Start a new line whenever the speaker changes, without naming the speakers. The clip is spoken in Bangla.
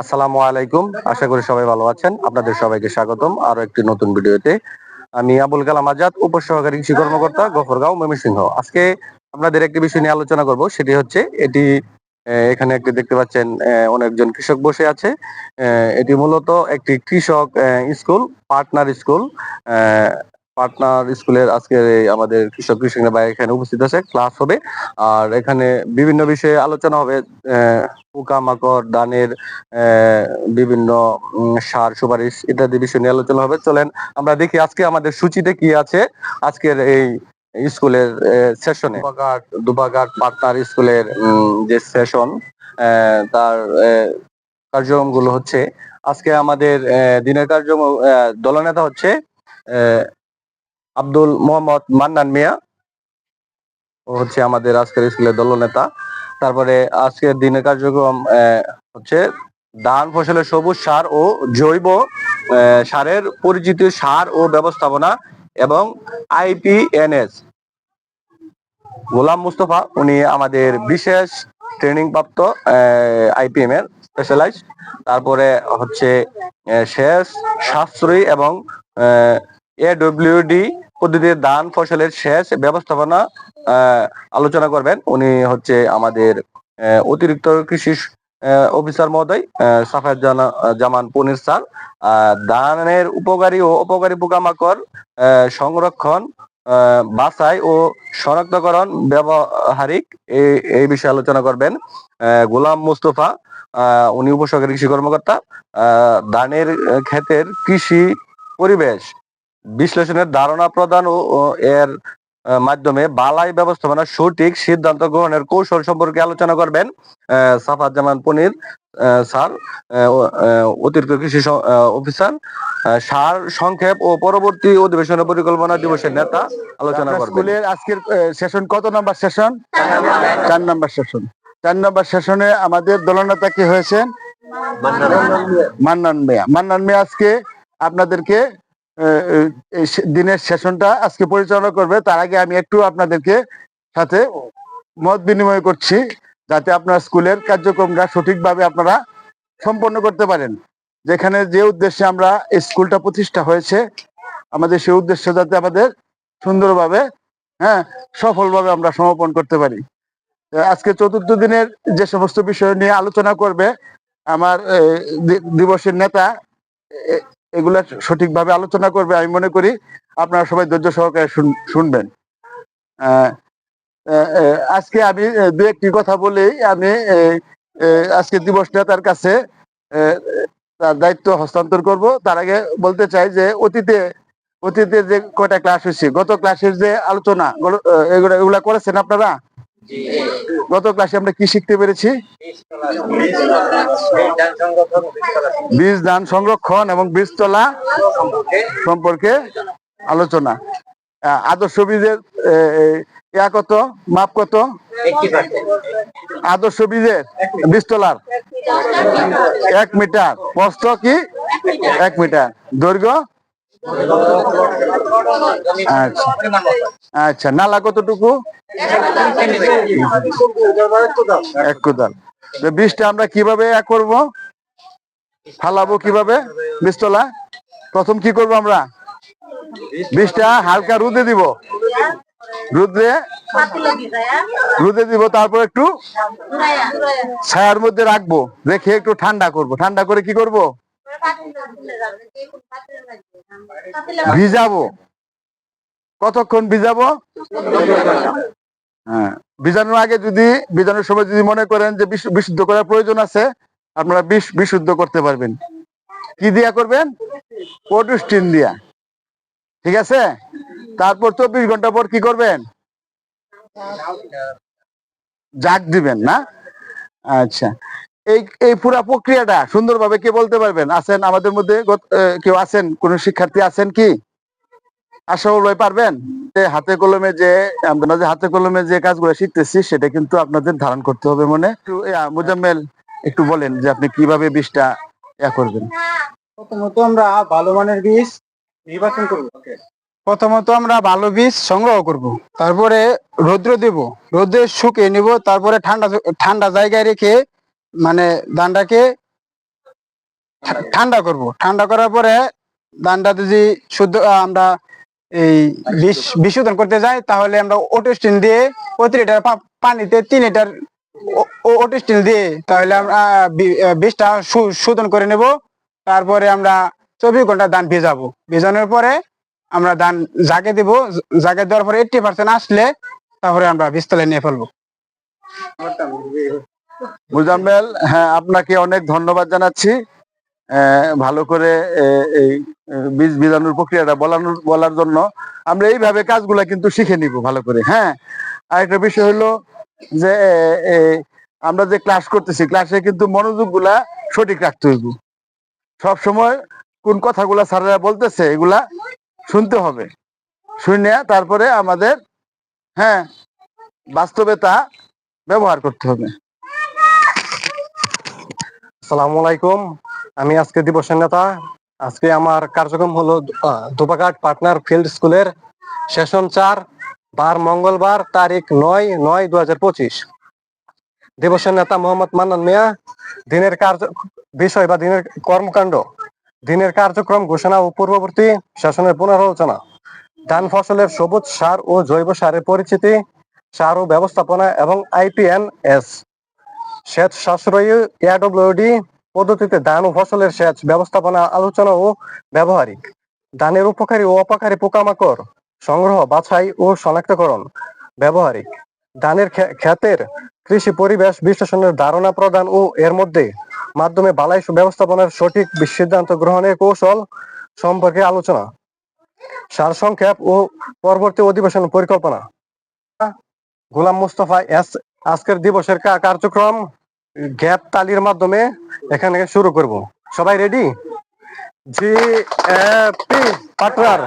আসসালামু আলাইকুম। আশা করি সবাই ভালো আছেন। আপনাদের সবাইকে স্বাগতম। আরও একটি নতুন ভিডিওতে। আমি আবুল কালাম আজাদ, উপসহকারী কৃষি কর্মকর্তা, গফরগাঁও, ময়মনসিংহ। আজকে আপনাদের একটি বিষয় নিয়ে আলোচনা করব। সেটি হচ্ছে, এটি এখানে একটি দেখতে পাচ্ছেন অনেকজন কৃষক বসে আছে। এটি মূলত একটি কৃষক স্কুল পার্টনার স্কুল। পার্টনার স্কুলের আজকে এই আমাদের কৃষক কৃষক ভাই এখানে উপস্থিত আছে ক্লাস হবে। আর এখানে বিভিন্ন বিষয়ে আলোচনা হবে পোকামাকড় দানের বিভিন্ন সার সুপারিশ ইত্যাদি বিষয় নিয়ে আলোচনা হবে। চলেন আমরা দেখি আজকে আমাদের সূচিতে কি আছে আজকের এই স্কুলের সেশনে দুবাঘাট দুবাঘাট পার্টনার স্কুলের যে সেশন তার আহ, কার্যক্রমগুলো হচ্ছে। আজকে আমাদের দিনের কার্যক্রম দলনেতা হচ্ছে আব্দুল মোহাম্মদ মান্নান মিয়া। হচ্ছে আমাদের আজকের স্কুলের দলনেতা। তারপরে আজকের দিনের কার্যক্রম হচ্ছে ধান ফসলের সবুজ সার ও জৈব সারের পরিচিত সার ও ব্যবস্থাপনা এবং আইপিএনএস গোলাম মুস্তফা, উনি আমাদের বিশেষ ট্রেনিং প্রাপ্ত আইপিএম এর স্পেশালাইজ তারপরে হচ্ছে শেষ সাশ্রয়ী এবং এডব্লিউডি পদ্ধতিতে ধান ফসলের শেষ ব্যবস্থাপনা আলোচনা করবেন। উনি হচ্ছে আমাদের অতিরিক্ত কৃষি অফিসার মহোদয় সাফায়াত জামান পনির স্যার। ধানের উপকারী ও অপকারী পোকামাকড় সংরক্ষণ বাছাই ও শনাক্তকরণ ব্যবহারিক এই এই বিষয়ে আলোচনা করবেন। গোলাম মুস্তফা উনি উপসহকারী কৃষি কর্মকর্তা। ধানের ক্ষেতের কৃষি পরিবেশ বিশ্লেষণের ধারণা প্রদান ও এর মাধ্যমে বালাই ব্যবস্থাপনা সঠিক সিদ্ধান্ত গ্রহণের কৌশল সম্পর্কে আলোচনা করবেন আহ, সাফাত জামান পনির আহ, স্যার অতিরিক্ত কৃষি অফিসার সার সংক্ষেপ ও পরবর্তী অধিবেশনের পরিকল্পনা দিবসের নেতা আলোচনা করবেন।
স্কুলের আজকের সেশন কত নাম্বার সেশন? চার নাম্বার সেশন। চার নাম্বার সেশনে আমাদের দলনেতা কি হয়েছেন? মান্নান মিয়া। মান্নান মিয়া আজকে আপনাদেরকে দিনের সেশনটা আজকে পরিচালনা করবে। তার আগে আমি একটু আপনাদেরকে সাথে মত বিনিময় করছি, যাতে আপনার স্কুলের কার্যক্রমটা সঠিকভাবে আপনারা সম্পন্ন করতে পারেন। যেখানে যে উদ্দেশ্যে আমরা স্কুলটা প্রতিষ্ঠা হয়েছে, আমাদের সেই উদ্দেশ্য যাতে আমাদের সুন্দরভাবে হ্যাঁ সফলভাবে আমরা সমাপন করতে পারি। আজকে চতুর্থ দিনের যে সমস্ত বিষয় নিয়ে আলোচনা করবে, আমার দিবসের নেতা এগুলা সঠিকভাবে আলোচনা করবে, আমি মনে করি আপনারা সবাই ধৈর্য সহকারে শুনবেন। আজকে আমি দু একটি কথা বলেই আমি আজকে দিবস নেতার কাছে তার দায়িত্ব হস্তান্তর করব। তার আগে বলতে চাই যে অতীতে অতীতে যে কয়টা ক্লাস হয়েছে, গত ক্লাসের যে আলোচনা, গল- এগুলা এগুলা করেছেন আপনারা? গত ক্লাসে আমরা কি শিখতে পেরেছি? বীজ ধান সংরক্ষণ এবং বীজতলা সম্পর্কে আলোচনা। আদর্শ বীজের কত? মাপ কত? আদর্শ বীজের বীজতলার এক মিটার। প্রস্থ কি? এক মিটার। দৈর্ঘ্য? আচ্ছা আচ্ছা নালা কতটুকু? এক কোদাল তো বীজটা আমরা কীভাবে এক করব? ফালাবো কীভাবে? বীজতলা? প্রথম কি করব আমরা? বীজটা হালকা রুদে দিব। রুদে? রুদে দিব, তারপর একটু ছায়ার মধ্যে রাখব। রেখে একটু ঠান্ডা করব। ঠান্ডা করে কি করব? ভিজাবো? কতক্ষণ ভিজাবো? হ্যাঁ ভিজানোর আগে যদি, ভিজানোর সময় যদি মনে করেন যে বিশু- বিশুদ্ধ করার প্রয়োজন আছে, আপনারা বিশ, বিশুদ্ধ করতে পারবেন। কি দিয়া করবেন? পটুস্টিন দিয়া। ঠিক আছে? তারপর চব্বিশ ঘণ্টা পর কি করবেন? জাগ দিবেন, না? আচ্ছা। এই এই পুরা প্রক্রিয়াটা সুন্দরভাবে কে বলতে পারবেন? আছেন আমাদের মধ্যে কেউ আছেন? কোন শিক্ষার্থী আছেন কি? আশাউল ভাই পারবেন? যে হাতে কলমে যে, আমরা যে হাতে কলমে যে কাজগুলো শিখতেছি, সেটা কিন্তু আপনাদের ধারণ করতে হবে মনে। একটু মুজাম্মেল, একটু বলেন যে আপনি কীভাবে বীজটা ইয়া করবেন?
প্রথমত আমরা ভালো মানের বীজ নির্বাচন করব। প্রথমত আমরা ভালো বীজ সংগ্রহ করব। তারপরে রৌদ্র দেব। রোদে শুকিয়ে নিব, তারপরে ঠান্ডা ঠান্ডা জায়গায় রেখে মানে ধানটাকে ঠান্ডা করব। ঠান্ডা করার পরে ধানটা যদি শুদ্ধ আমরা এই বিশোধন করতে যাই, তাহলে আমরা ওটেস্টিন দিয়ে প্রতি লিটার পানিতে তিন লিটার ওটেস্টিন দিয়ে তাহলে আমরা বিষটা শোধন করে নেব। তারপরে আমরা চব্বিশ ঘণ্টা ধান ভেজাবো। ভেজানোর পরে আমরা ধান জাগে দিব। জাগে দেওয়ার পরে এইটটি পার্সেন্ট আসলে তারপরে আমরা বীজতলায় নিয়ে ফেলব।
মুজাম্মেল হ্যাঁ আপনাকে অনেক ধন্যবাদ জানাচ্ছি। ভালো করে এই বীজ বীজাণুর প্রক্রিয়াটা বলানোর, বলার জন্য। আমরা এইভাবে কাজগুলা কিন্তু শিখে নিব ভালো করে হ্যাঁ। আরেকটা বিষয় হলো যে আমরা যে ক্লাস করতেছি ক্লাসে কিন্তু মনোযোগগুলা সঠিক রাখতে হইব। সব সময় কোন কথাগুলা স্যারেরা বলতেছে, এগুলা শুনতে হবে। শুনে তারপরে আমাদের হ্যাঁ বাস্তবে তা ব্যবহার করতে হবে।
আসসালামু আলাইকুম। আমি আজকে দিবসের নেতা। আজকে আমার কার্যক্রম হলো দুবাঘাট পার্টনার ফিল্ড স্কুলের সেশন চার, বার মঙ্গলবার তারিখ নয় নয় দু হাজার পঁচিশ। দিবসের নেতা মোহাম্মদ মান্নান মিয়া, দিনের কার্য বিষয় বা দিনের কর্মকাণ্ড, দিনের কার্যক্রম, ঘোষণা ও পূর্ববর্তী শাসনের পুনরালোচনা, ধান ফসলের সবুজ সার ও জৈব সারের পরিচিতি, সার ও ব্যবস্থাপনা এবং আইপিএন এস। সেচ সাশ্রয়ী এডব্লিউডি পদ্ধতিতে ধান ও ফসলের সেচ ব্যবস্থাপনা, আলোচনা ও ব্যবহারিক। ধানের উপকারী ও অপকারী পোকামাকড় সংগ্রহ, বাছাই ও শনাক্তকরণ ব্যবহারিক। ধানের ক্ষেতের কৃষি পরিবেশ বিশ্লেষণের ধারণা প্রদান ও এর মধ্যে মাধ্যমে বালাই ব্যবস্থাপনার সঠিক সিদ্ধান্ত গ্রহণের কৌশল সম্পর্কে আলোচনা। সারসংক্ষেপ ও পরবর্তী অধিবেশন পরিকল্পনা। গোলাম মুস্তফা এস আজকের দিবসের কার্যক্রম গ্যাপ তালির মাধ্যমে এখানে শুরু করব। সবাই রেডি জি পি পাটনার